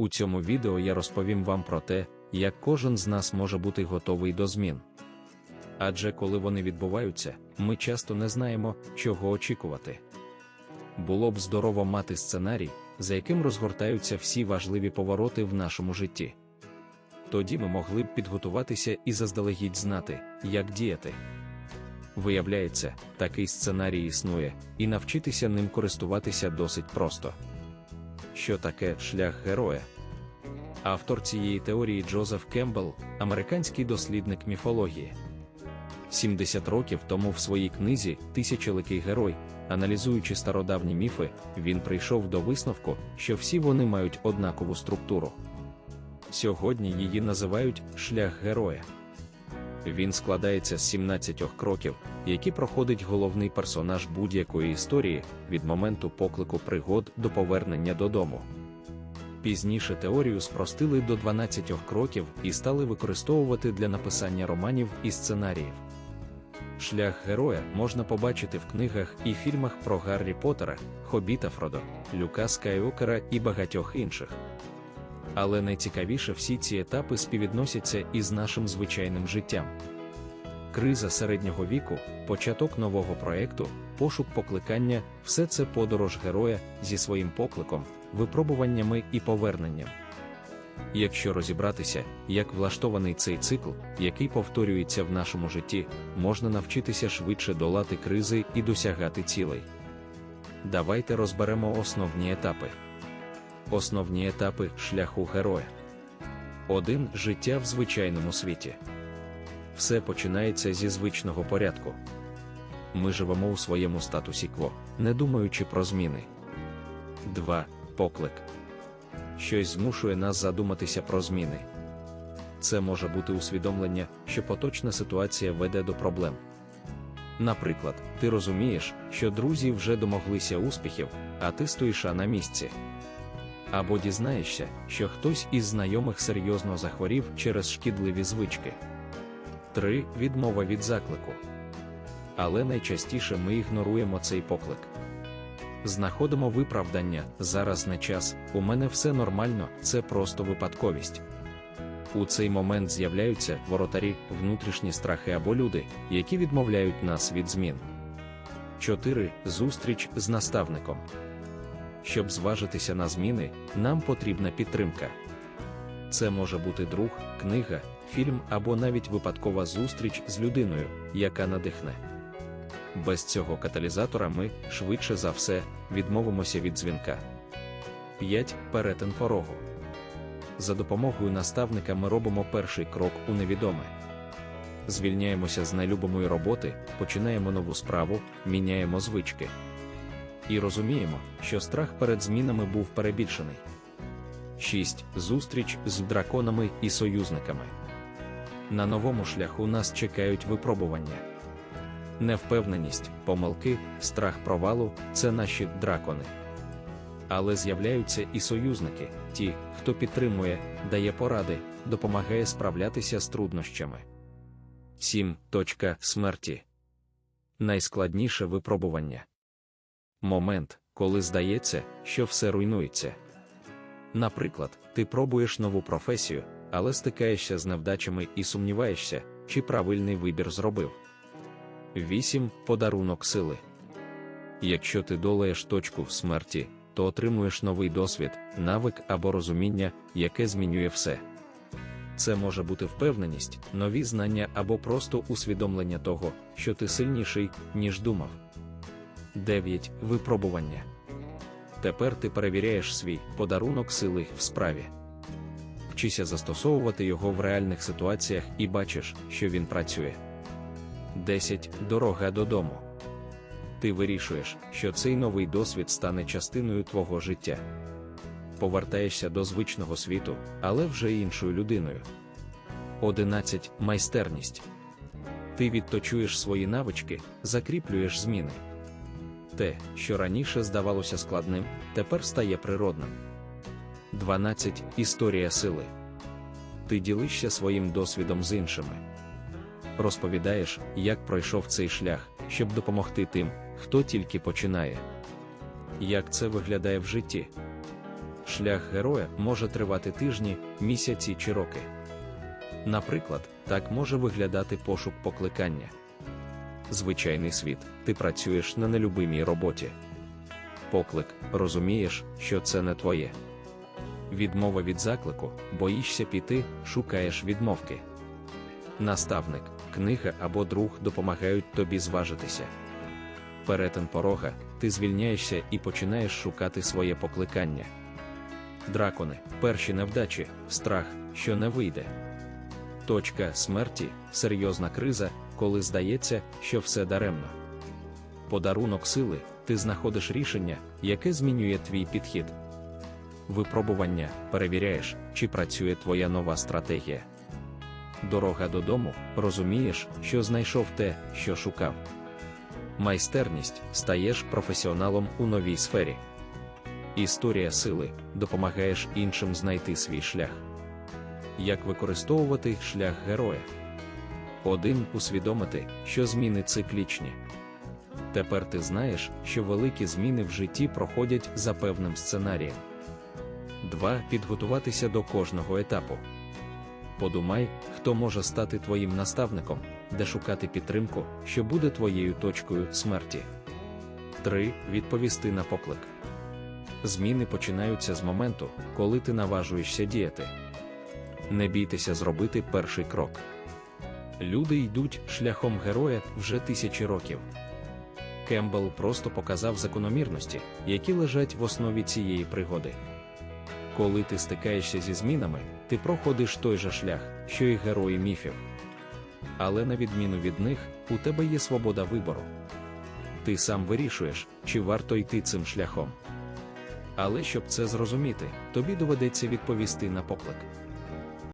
У цьому відео я розповім вам про те, як кожен з нас може бути готовий до змін. Адже коли вони відбуваються, ми часто не знаємо, чого очікувати. Було б здорово мати сценарій, за яким розгортаються всі важливі повороти в нашому житті. Тоді ми могли б підготуватися і заздалегідь знати, як діяти. Виявляється, такий сценарій існує, і навчитися ним користуватися досить просто. Що таке шлях героя? Автор цієї теорії Джозеф Кембл, американський дослідник міфології. 70 років тому в своїй книзі Тисячоликий герой, аналізуючи стародавні міфи, він прийшов до висновку, що всі вони мають однакову структуру. Сьогодні її називають шлях героя. Він складається з 17 кроків, які проходить головний персонаж будь-якої історії від моменту поклику пригод до повернення додому. Пізніше теорію спростили до 12 кроків і стали використовувати для написання романів і сценаріїв. Шлях героя можна побачити в книгах і фільмах про Гаррі Поттера, Хобіта Фродо, Люка Скайокера і багатьох інших. Але найцікавіше всі ці етапи співвідносяться із нашим звичайним життям. Криза середнього віку, початок нового проекту, пошук покликання все це подорож героя зі своїм покликом, випробуваннями і поверненням. Якщо розібратися, як влаштований цей цикл, який повторюється в нашому житті, можна навчитися швидше долати кризи і досягати цілей. Давайте розберемо основні етапи. Основні етапи шляху героя. 1. Життя в звичайному світі. Все починається зі звичного порядку. Ми живемо у своєму статусі кво, не думаючи про зміни. 2. Поклик. Щось змушує нас задуматися про зміни. Це може бути усвідомлення, що поточна ситуація веде до проблем. Наприклад, ти розумієш, що друзі вже домоглися успіхів, а ти стоїш на місці. Або дізнаєшся, що хтось із знайомих серйозно захворів через шкідливі звички. 3. Відмова від заклику. Але найчастіше ми ігноруємо цей поклик. Знаходимо виправдання, зараз не час, у мене все нормально, це просто випадковість. У цей момент з'являються воротарі, внутрішні страхи або люди, які відмовляють нас від змін. 4. Зустріч з наставником. Щоб зважитися на зміни, нам потрібна підтримка. Це може бути друг, книга, фільм або навіть випадкова зустріч з людиною, яка надихне. Без цього каталізатора ми, швидше за все, відмовимося від дзвінка. 5. Перетин порогу. За допомогою наставника ми робимо перший крок у невідоме. Звільняємося з нелюбимої роботи, починаємо нову справу, міняємо звички. І розуміємо, що страх перед змінами був перебільшений. 6. Зустріч з драконами і союзниками. На новому шляху нас чекають випробування. Невпевненість, помилки, страх провалу це наші дракони. Але з'являються і союзники, ті, хто підтримує, дає поради, допомагає справлятися з труднощами. 7. Точка смерті. Найскладніше випробування. Момент, коли здається, що все руйнується. Наприклад, ти пробуєш нову професію, але стикаєшся з невдачами і сумніваєшся, чи правильний вибір зробив. 8. Подарунок сили. Якщо ти долаєш точку в смерті, то отримуєш новий досвід, навик або розуміння, яке змінює все. Це може бути впевненість, нові знання або просто усвідомлення того, що ти сильніший, ніж думав. 9. Випробування. Тепер ти перевіряєш свій подарунок сили в справі. Вчися застосовувати його в реальних ситуаціях і бачиш, що він працює. 10. Дорога додому. Ти вирішуєш, що цей новий досвід стане частиною твого життя. Повертаєшся до звичного світу, але вже іншою людиною. 11. Майстерність. Ти відточуєш свої навички, закріплюєш зміни. Те, що раніше здавалося складним, тепер стає природним. 12. Історія сили. Ти ділишся своїм досвідом з іншими. Розповідаєш, як пройшов цей шлях, щоб допомогти тим, хто тільки починає. Як це виглядає в житті? шлях героя може тривати тижні, місяці чи роки. Наприклад, так може виглядати пошук покликання. Звичайний світ, ти працюєш на нелюбимій роботі. Поклик, розумієш, що це не твоє. Відмова від заклику, боїшся піти, шукаєш відмовки. Наставник, книга або друг допомагають тобі зважитися. Перетин порога, ти звільняєшся і починаєш шукати своє покликання. Дракони, перші невдачі, страх, що не вийде. Точка смерті серйозна криза, коли здається, що все даремно. Подарунок сили, ти знаходиш рішення, яке змінює твій підхід. Випробування перевіряєш, чи працює твоя нова стратегія. Дорога додому, розумієш, що знайшов те, що шукав. Майстерність стаєш професіоналом у новій сфері. Історія сили допомагаєш іншим знайти свій шлях. Як використовувати шлях героя? 1. Усвідомити, що зміни циклічні. Тепер ти знаєш, що великі зміни в житті проходять за певним сценарієм. 2. Підготуватися до кожного етапу. Подумай, хто може стати твоїм наставником, де шукати підтримку, що буде твоєю точкою смерті. 3. Відповісти на поклик. Зміни починаються з моменту, коли ти наважуєшся діяти. Не бійтеся зробити перший крок. Люди йдуть шляхом героя вже тисячі років. Кембл просто показав закономірності, які лежать в основі цієї пригоди. Коли ти стикаєшся зі змінами, ти проходиш той же шлях, що й герої міфів. Але на відміну від них, у тебе є свобода вибору. Ти сам вирішуєш, чи варто йти цим шляхом. Але щоб це зрозуміти, тобі доведеться відповісти на поклик.